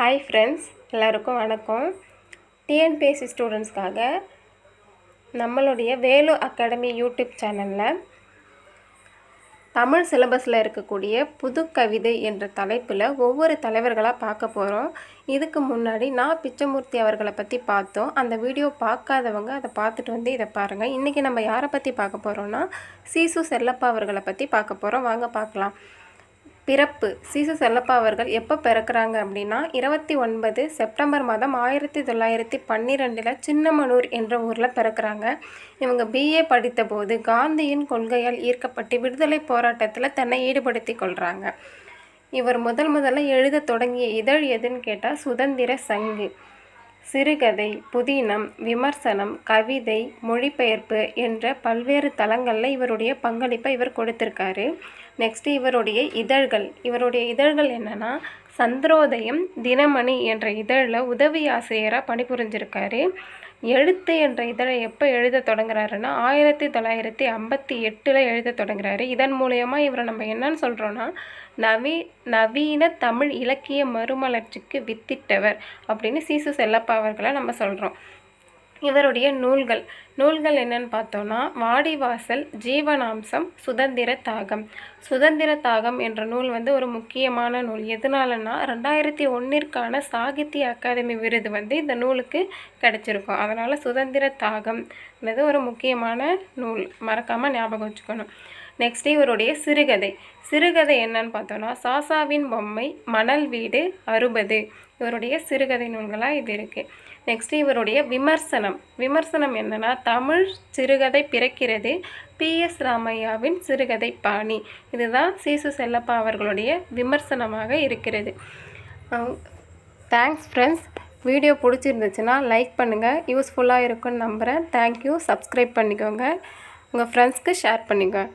Hi friends எல்லாருக்கும் வணக்கம். TNPSC ஸ்டூடெண்ட்ஸ்க்காக நம்மளுடைய வேலு அகாடமி யூடியூப் சேனலில் தமிழ் சிலபஸில் இருக்கக்கூடிய புது கவிதை என்ற தலைப்பில் ஒவ்வொரு தலைவர்களாக பார்க்க போகிறோம் இதுக்கு முன்னாடி நான் பிச்சமூர்த்தி அவர்களை பற்றி பார்த்தோம். அந்த வீடியோ பார்க்காதவங்க அதை பார்த்துட்டு வந்து இதை பாருங்கள் இன்றைக்கி நம்ம யாரை பற்றி பார்க்க போகிறோன்னா சீசு செல்லப்பா அவர்களை பற்றி பார்க்க போகிறோம் வாங்க பார்க்கலாம். பிறப்பு. சீசு செல்லப்பா அவர்கள் எப்போ பிறக்கிறாங்க அப்படின்னா இருபத்தி ஒன்பது செப்டம்பர் மாதம் ஆயிரத்தி தொள்ளாயிரத்தி பன்னிரெண்டில் சின்னமனூர் என்ற ஊரில் பிறக்கிறாங்க. இவங்க பிஏ படித்தபோது காந்தியின் கொள்கையால் ஈர்க்கப்பட்டு விடுதலை போராட்டத்தில் தன்னை ஈடுபடுத்தி கொள்கிறாங்க இவர் முதல் முதல்ல எழுத தொடங்கிய இதழ் எதுன்னு கேட்டால் சுதந்திர சங்கு. சிறுகதை புதினம் விமர்சனம் கவிதை மொழிபெயர்ப்பு என்ற பல்வேறு தளங்களில் இவருடைய பங்களிப்பை இவர் கொடுத்துருக்காரு. நெக்ஸ்ட்டு இவருடைய இதழ்கள். இவருடைய இதழ்கள் என்னென்னா சந்திரோதயம் தினமணி என்ற இதழில் உதவி ஆசிரியராக பணிபுரிஞ்சிருக்காரு. எழுத்து என்ற இதழை எப்போ எழுத தொடங்குறாருன்னா ஆயிரத்தி தொள்ளாயிரத்தி ஐம்பத்தி எட்டில் எழுத தொடங்குறாரு. இதன் மூலயமா இவரை நம்ம என்னன்னு சொல்கிறோன்னா நவீ நவீன தமிழ் இலக்கிய மறுமலர்ச்சிக்கு வித்திட்டவர் அப்படின்னு சீசு செல்லப்பா அவர்களை நம்ம சொல்கிறோம் இவருடைய நூல்கள். நூல்கள் என்னன்னு பார்த்தோன்னா வாடிவாசல் ஜீவனாம்சம் சுதந்திர தாகம். சுதந்திர தாகம் என்ற நூல் வந்து ஒரு முக்கியமான நூல். எதனாலன்னா ரெண்டாயிரத்தி ஒன்றிற்கான சாகித்ய அகாதமி விருது வந்து இந்த நூலுக்கு கிடச்சிருக்கும். அதனால் சுதந்திர தாகம் என்பது ஒரு முக்கியமான நூல். மறக்காமல் ஞாபகம் வச்சுக்கணும். நெக்ஸ்ட் இவருடைய சிறுகதை. சிறுகதை என்னன்னு பார்த்தோன்னா சாசாவின் பொம்மை மணல் வீடு அறுபது. இவருடைய சிறுகதை நூல்களாக இது இருக்குது நெக்ஸ்ட் இவருடைய விமர்சனம். விமர்சனம் என்னன்னா தமிழ் சிறுகதை பிறக்கிறது பி. எஸ். ராமையாவின் சிறுகதை பாணி. இதுதான் சீசு செல்லப்பா அவர்களுடைய விமர்சனமாக இருக்கிறது. தேங்க்ஸ் ஃப்ரெண்ட்ஸ் வீடியோ பிடிச்சிருந்துச்சுன்னா லைக் பண்ணுங்கள் யூஸ்ஃபுல்லாக இருக்கும்னு நம்புகிறேன் தேங்க்யூ சப்ஸ்கிரைப் பண்ணிக்கோங்க. உங்கள் ஃப்ரெண்ட்ஸ்க்கு ஷேர் பண்ணிக்கோங்க.